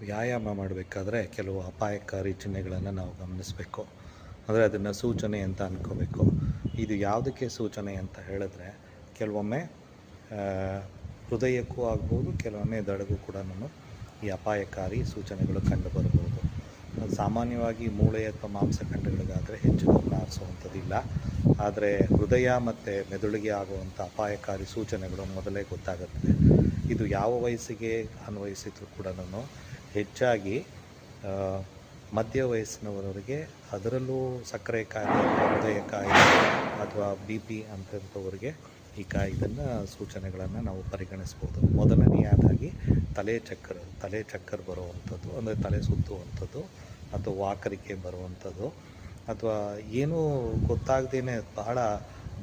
ವ್ಯಾಯಾಮ ಮಾಡಬೇಕಾದ್ರೆ ಕೆಲವು ಅಪಾಯಕಾರಿ ಚಿಹ್ನೆಗಳನ್ನು ನಾವು ಗಮನಿಸಬೇಕು. ಅಂದರೆ ಅದನ್ನು ಸೂಚನೆ ಅಂತ ಅಂದ್ಕೋಬೇಕು ಇದು ಯಾವುದಕ್ಕೆ ಸೂಚನೆ ಅಂತ ಹೇಳಿದ್ರೆ, ಕೆಲವೊಮ್ಮೆ ಹೃದಯಕ್ಕೂ ಆಗ್ಬೋದು, ಕೆಲವೊಮ್ಮೆ ದಡಗೂ ಕೂಡ ನಾನು ಈ ಅಪಾಯಕಾರಿ ಸೂಚನೆಗಳು ಕಂಡುಬರಬಹುದು ಅದು ಸಾಮಾನ್ಯವಾಗಿ ಮೂಳೆ ಅಥವಾ ಮಾಂಸಖಂಡಗಳಿಗಾದರೆ ಹೆಚ್ಚು ಗಮನ ಹರಿಸುವಂಥದ್ದಿಲ್ಲ ಆದರೆ ಹೃದಯ ಮತ್ತು ಮೆದುಳಿಗೆ ಆಗುವಂಥ ಅಪಾಯಕಾರಿ ಸೂಚನೆಗಳು ಮೊದಲೇ ಗೊತ್ತಾಗುತ್ತೆ. ಇದು ಯಾವ ವಯಸ್ಸಿಗೆ ಅನ್ವಯಿಸಿದ್ರು ಕೂಡ ಹೆಚ್ಚಾಗಿ ಮಧ್ಯ ವಯಸ್ಸಿನವರವರಿಗೆ ಅದರಲ್ಲೂ ಸಕ್ಕರೆ ಕಾಯಿಲೆ, ಹೃದಯ ಕಾಯಿಲೆ ಅಥವಾ ಬಿ ಪಿ ಅಂತಂಥವ್ರಿಗೆ ಈ ಕಾಯಿದನ್ನು ಸೂಚನೆಗಳನ್ನು ನಾವು ಪರಿಗಣಿಸ್ಬೋದು. ಮೊದಲನೆಯದಾಗಿ ತಲೆ ಚಕ್ಕರ್ ತಲೆ ಚಕ್ಕರ್ ಬರುವಂಥದ್ದು, ಅಂದರೆ ತಲೆ ಸುತ್ತುವಂಥದ್ದು ಅಥವಾ ವಾಕರಿಕೆ ಬರುವಂಥದ್ದು ಅಥವಾ ಏನೂ ಗೊತ್ತಾಗ್ದೇ ಬಹಳ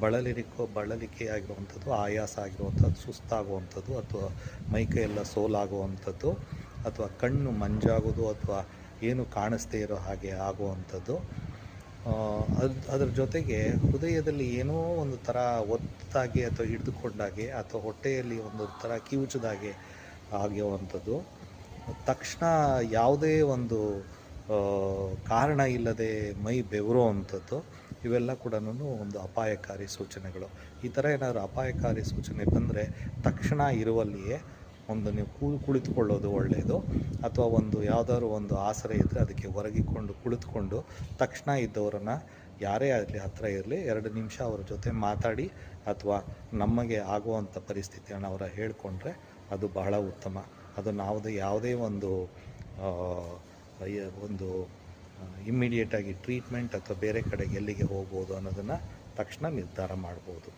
ಬಳಲಿರಿಕೋ ಬಳಲಿಕೆ ಆಗಿರುವಂಥದ್ದು ಆಯಾಸ ಆಗಿರುವಂಥದ್ದು, ಸುಸ್ತಾಗುವಂಥದ್ದು ಅಥವಾ ಮೈಕೈ ಎಲ್ಲ ಸೋಲಾಗುವಂಥದ್ದು ಅಥವಾ ಕಣ್ಣು ಮಂಜಾಗೋದು ಅಥವಾ ಏನು ಕಾಣಿಸ್ದೇ ಇರೋ ಹಾಗೆ ಆಗುವಂಥದ್ದು. ಅದು, ಅದ್ರ ಜೊತೆಗೆ ಹೃದಯದಲ್ಲಿ ಏನೋ ಒಂದು ಥರ ಒತ್ತಾಗಿ ಅಥವಾ ಹಿಡಿದುಕೊಂಡಾಗೆ ಅಥವಾ ಹೊಟ್ಟೆಯಲ್ಲಿ ಒಂದು ಥರ ಕಿವುಚದಾಗೆ ಆಗಿರುವಂಥದ್ದು ತಕ್ಷಣ ಯಾವುದೇ ಒಂದು ಕಾರಣ ಇಲ್ಲದೆ ಮೈ ಬೆವರೋ ಅಂಥದ್ದು ಇವೆಲ್ಲ ಕೂಡ ಒಂದು ಅಪಾಯಕಾರಿ ಸೂಚನೆಗಳು. ಈ ಥರ ಏನಾದರೂ ಅಪಾಯಕಾರಿ ಸೂಚನೆ ಬಂದರೆ ತಕ್ಷಣ ಇರುವಲ್ಲಿಯೇ ಒಂದು ನೀವು ಕೂ, ಕುಳಿತುಕೊಳ್ಳೋದು ಒಳ್ಳೆಯದು. ಅಥವಾ ಒಂದು ಯಾವುದಾದ್ರು ಒಂದು ಆಸರೆ ಇದ್ದರೆ ಅದಕ್ಕೆ ಒರಗಿಕೊಂಡು ಕುಳಿತುಕೊಂಡು ತಕ್ಷಣ ಇದ್ದವರನ್ನು ಯಾರೇ ಆಗಲಿ ಹತ್ತಿರ ಇರಲಿ, ಎರಡು ನಿಮಿಷ ಅವರ ಜೊತೆ ಮಾತಾಡಿ ಅಥವಾ ನಮಗೆ ಆಗುವಂಥ ಪರಿಸ್ಥಿತಿಯನ್ನು ಅವರ ಹೇಳಿಕೊಂಡ್ರೆ ಅದು ಬಹಳ ಉತ್ತಮ. ಅದು ನಾವು ಯಾವುದೇ ಒಂದು ಒಂದು ಇಮ್ಮಿಡಿಯೇಟಾಗಿ ಟ್ರೀಟ್ಮೆಂಟ್ ಅಥವಾ ಬೇರೆ ಕಡೆಗೆ ಎಲ್ಲಿಗೆ ಹೋಗ್ಬೋದು ಅನ್ನೋದನ್ನು ತಕ್ಷಣ ನಿರ್ಧಾರ ಮಾಡ್ಬೋದು.